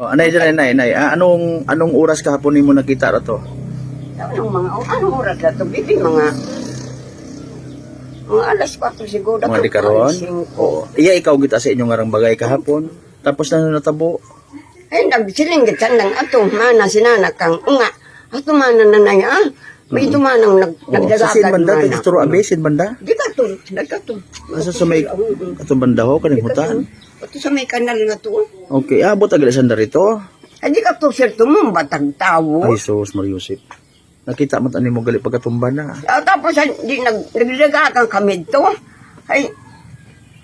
Oh, anay dyan, anay, anay. Ah, anong, anong oras kahapon mo nakita ra to? Anong mga, oh, anong oras na to? Bibi mga, mga alas 4 siguro. Mga di karon? Oh, iya ikaw gita sa inyong arang bagay kahapon. Tapos na natabo. Ay, nagsilinggit ka lang ato, mana sinana kang, unga, ato mana na na ah. May ito manang nag, Oh, sa sin nagdagagan banda, mana. dito ro abe sin banda. Di ka to, di ka to. Asa sa may atong banda ho kaning hutan. Ito sa may kanal na to. Okay, abot agad sa rito. Ay, di ka to, sir, tumumba, tagtawo. Ay sus Mariusip. Nakita mo ani mo gali pagkatumba na. Ah, tapos, ay, di, nag, nagdagagan kami to. Ay,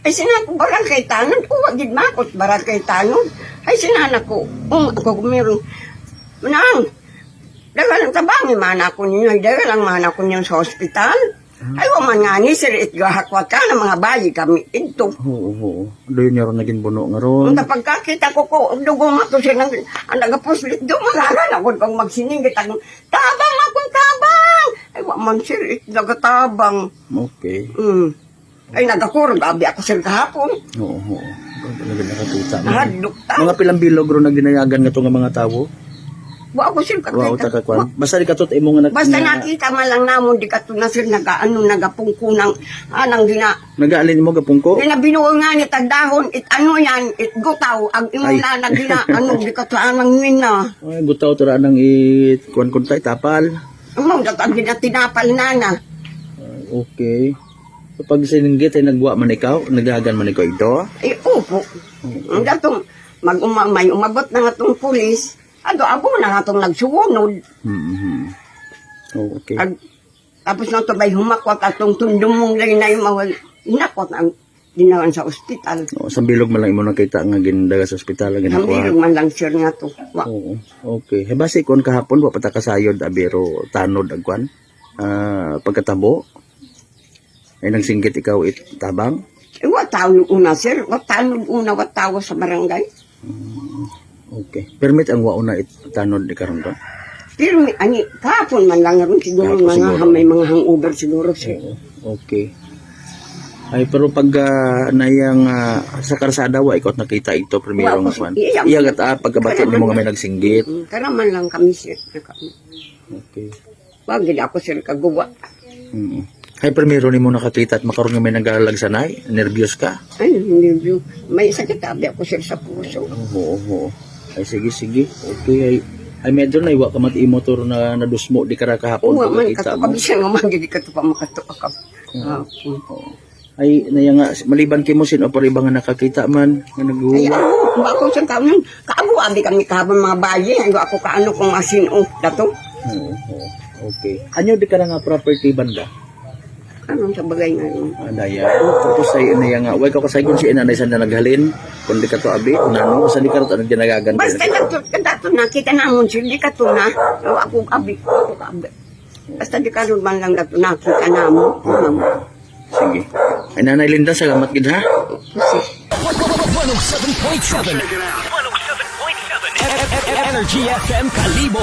ay sinako baral kay tanon, uwa gid makot baral kay tanon. Ay sinana ko, um ako meron. Manang, dagal ang tabangi mana ko ninyo, dagal ang mana ko ninyo sa ospital. Ay, wa man nga ni sir, itgahakwat ka ng mga bayi kami ito. Oo, oo. Doon niya ron naging buno nga ron. Kung pagkakita ko ko, dugo nga to siya ng, ang nagapuslit, do malaga na kung magsiningit ang, tabang akong tabang! Ay, wa man sir, itgatabang. Okay. Mm. Ay, nagakurog, abi ako sir kahapon. Oo, oo. Talaga nakakita mo. Nahadlok ta. Mga pilang bilog ron nagdinayagan nga to nga mga tawo. Wa ako sir Wow, kakita. takakwan. Basta di katot imo nga Basta na- nakita man lang namon di ka to na sir nagaano nagapungko ng anang gina Nagaalin mo gapungko? gina binuo nga ni tagdahon it ano yan it gutaw ang imo na gina ano di ka to anang mina Ay, butaw to ra nang i kuan kuntay tapal. ano dat ang gina tinapal nana Ah, okay. So, pag sininggit ay nagwa man ikaw, nagdagan man ikaw ito. ay upo ang datong mag uma, may umabot na nga tong pulis ado abo na nga tong nagsugunod Mm-hmm. Oh, okay. Ag, tapos nang tabay humakwat atong tundumong lang na yung mawal inakwat ang dinawan sa ospital Oh, sa bilog man lang imo nakita nga gindaga sa ospital nga Ang bilog man lang sir nga to. Wa. Oo. Okay. He basi kon kahapon wa pata kasayod abiro tanod ang kwan. Ah, pagkatabo. Ay nagsinggit ikaw it tabang. Eh, wa yung una sir. Wa yung una, wa sa barangay. Okay. Permit ang wauna it tanod di karon ba? Pero may- ani, kahapon man lang rin siguro Kahapon mga siguro. may mga hangover siguro sir. Okay. Ay pero pag ah, nayang ah, sa karsada wa ikaw nakita ito primero Wa nga kwan. iya- Iya gat ah, pagkabati nimo nga may nagsinggit. Mm, Karaman lang kami sir. Okay. Wag gid ako sir kaguwa. Mm. Ay primero nimo nakakita at makaroon nga may nagalalagsanay, nervyos ka. Ay, hindi view. May sakit abi ako sir sa puso. Oo, oo. Ay, sige, sige. Okay, ay, ay medyo na iwa ka mati motor na nadusmo di ka ra kahapon Uwa man kato mo. kabisan nga man gid kato pa makato ka. Ah, Oo. Ay, naya nga, maliban kay mo sin o pariba nga nakakita man, nga Ay, naghuwa. ano, ba ako sa kanon. Kaago abi kami kahabang mga bayi. Ay, ako kaano kung masino. Dato. Oo, oo. Okay. Anyo di ka na nga property banda? Anong sa bagay nga yun? Anaya. Tapos ay naya nga, way ka kasay kung si inanay sa naghalin, kung di ka to abi, nano, sa di ka rin anong ginagagan. Basta dato, dato nakita namon sir, di ka to na. O, Ako abi, ako abi. Basta di ka rin man lang dato nakita namon. Ma'am. Sige. Ay, nanay Linda, salamat gid ha. Kasi, 107.7 107.7 Energy FM Kalibo